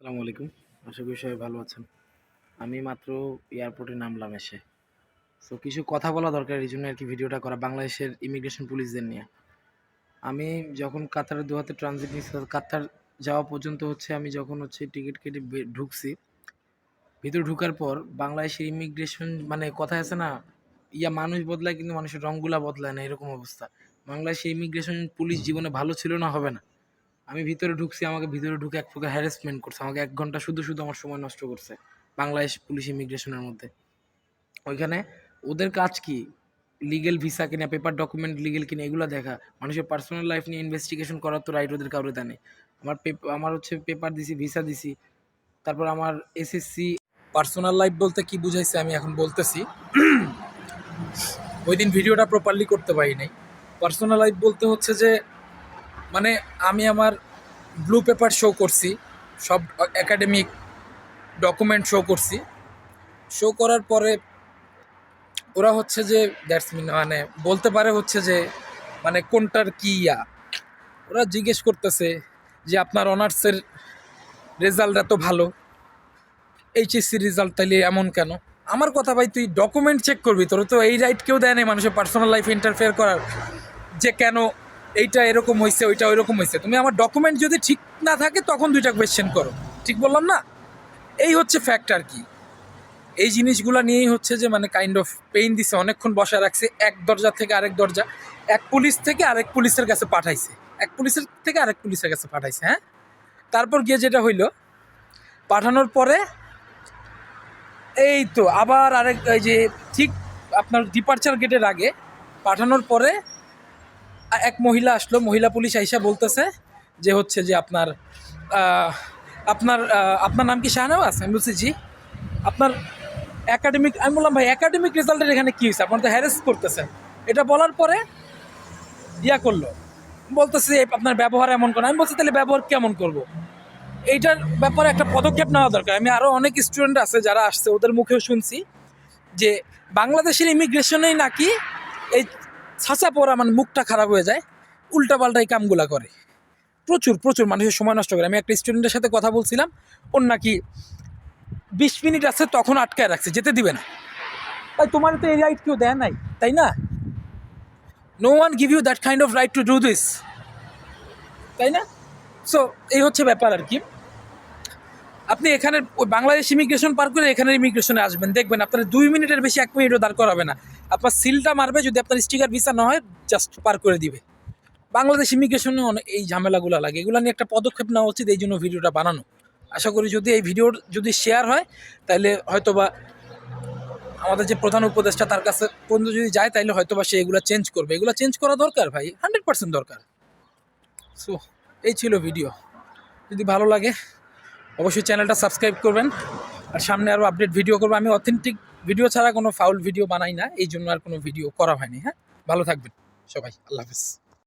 আসসালামু আলাইকুম। আশা করি সবাই ভালো আছেন। আমি মাত্র এয়ারপোর্টে নামলাম এসে। সো কিছু কথা বলা দরকার, এই জন্য আর কি ভিডিওটা করা, বাংলাদেশের ইমিগ্রেশন পুলিশদের নিয়ে। আমি যখন কাতারে দোহাতে ট্রানজিট নিচ্ছি কাতার যাওয়া পর্যন্ত হচ্ছে আমি যখন হচ্ছে টিকিট কেটে ঢুকছি, ভিতরে ঢুকার পর বাংলাদেশের ইমিগ্রেশন মানে কথা আছে না, ইয়া মানুষ বদলায় কিন্তু মানুষের রঙগুলা বদলায় না, এরকম অবস্থা। বাংলাদেশের ইমিগ্রেশন পুলিশ জীবনে ভালো ছিল না, হবে না। আমি ভিতরে ঢুকছি, আমাকে ভিতরে ঢুকে এক প্রকার হ্যারাসমেন্ট করছে, আমাকে এক ঘণ্টা শুধু শুধু আমার সময় নষ্ট করছে, বাংলাদেশ পুলিশ ইমিগ্রেশনের মধ্যে। ওইখানে ওদের কাজ কি? লিগেল ভিসা কিনা পেপার ডকুমেন্ট লিগেল কিনা, এগুলো দেখা। মানুষের পার্সোনাল লাইফ নিয়ে ইনভেস্টিগেশন করার তো রাইট ওদের কাউরে নেই আমার পেপ- আমার হচ্ছে পেপার দিছি ভিসা দিছি, তারপর আমার এসএসসি পার্সোনাল লাইফ বলতে কি বুঝাইছে আমি এখন বলতেছি। ওই দিন ভিডিওটা প্রপারলি করতে পারি নাই। পার্সোনাল লাইফ বলতে হচ্ছে যে মানে আমি আমার ব্লু পেপার শো করছি, সব একাডেমিক ডকুমেন্ট শো করছি। শো করার পরে ওরা হচ্ছে যে দ্যাটস মিন মানে বলতে পারে হচ্ছে যে মানে কোনটার কি ইয়া? ওরা জিজ্ঞেস করতেছে যে, আপনার অনার্সের রেজাল্ট এত ভালো? এইচএসসি রেজাল্ট তাইলে এমন কেন? আমার কথা, ভাই, তুই ডকুমেন্ট চেক করবি? তোর তো এই রাইট কেউ দেয় নাই মানুষের পার্সোনাল লাইফে ইন্টারফেয়ার করার। যে কেন এইটা এরকম হয়েছে ওইটা ওইরকম হয়েছে তুমি আমার ডকুমেন্ট যদি ঠিক না থাকে, তখন দুইটা কোয়েশ্চেন করো। ঠিক বললাম না? এই হচ্ছে ফ্যাক্ট আর কি। এই জিনিসগুলো নিয়েই হচ্ছে যে মানে কাইন্ড অফ পেইন দিছে। অনেকক্ষণ বসা রাখছে, এক দরজা থেকে আরেক দরজা। এক পুলিশ থেকে আরেক পুলিশের কাছে পাঠাইছে। এক পুলিশের থেকে আরেক পুলিশের কাছে পাঠাইছে হ্যাঁ? তারপর গিয়ে যেটা হইল, পাঠানোর পরে এই তো আবার আরেক, এই যে ঠিক আপনার ডিপার্চার গেটের আগে পাঠানোর পরে এক মহিলা আসলো, মহিলা পুলিশ আইসা বলতেছে যে হচ্ছে যে আপনার আপনার আপনার নাম কি শাহনওয়াজ আমি বলছি, জি। আপনার একাডেমিক আমি বললাম, ভাই একাডেমিক রেজাল্টের এখানে কী হয়েছে আপনার তো হ্যারেস করতেছেন। এটা বলার পরে ইয়া করল। বলতেছে আপনার ব্যবহার এমন করে। আমি বলছি, তাহলে ব্যবহার কেমন করব। এইটার ব্যাপারে একটা পদক্ষেপ নেওয়া দরকার। আমি আরও অনেক স্টুডেন্ট আছে যারা আসছে, ওদের মুখেও শুনছি যে, বাংলাদেশের ইমিগ্রেশনেই নাকি এই ছাঁচা পড়া মানে মুখটা খারাপ হয়ে যায়, উল্টাপাল্টা কামগুলা করে। প্রচুর প্রচুর মানুষের সময় নষ্ট করে। আমি একটা স্টুডেন্টের সাথে কথা বলছিলাম, ওর নাকি বিশ মিনিট আছে, তখন আটকায় রাখছে, যেতে দিবে না। তাই তোমার তো এই রাইট কেউ দেয় নাই, তাই না? No one give you that kind of right to do this তাই না? সো এই হচ্ছে ব্যাপার আর কি। আপনি এখানে ওই বাংলাদেশ ইমিগ্রেশন পার করে এখানে ইমিগ্রেশনে আসবেন। দেখবেন আপনার দুই মিনিটের বেশি এক মিনিটও দাঁড় করাবে না। আপনার সিলটা মারবে যদি আপনার স্টিকার ভিসা না হয় জাস্ট পার করে দিবে। বাংলাদেশ ইমিগ্রেশনে এই ঝামেলাগুলো লাগে। এগুলো নিয়ে একটা পদক্ষেপ নেওয়া উচিত, এই জন্য ভিডিওটা বানানো। আশা করি যদি এই ভিডিওর যদি শেয়ার হয় তাহলে হয়তোবা আমাদের যে প্রধান উপদেষ্টা তার কাছে পর্যন্ত যদি যায় তাহলে হয়তোবা সে এগুলো চেঞ্জ করবে। এগুলো চেঞ্জ করা দরকার ভাই হান্ড্রেড পার্সেন্ট দরকার। সো এই ছিল ভিডিও। যদি ভালো লাগে, অবশ্যই চ্যানেলটা সাবস্ক্রাইব করবেন। আর সামনে আরও আপডেট ভিডিও করব। আমি অথেন্টিক ভিডিও ছাড়া কোনো ফাউল ভিডিও বানাই না, এই জন্য আর কোনো ভিডিও করা হয়নি হ্যাঁ? ভালো থাকবেন সবাই, আল্লাহ হাফিজ।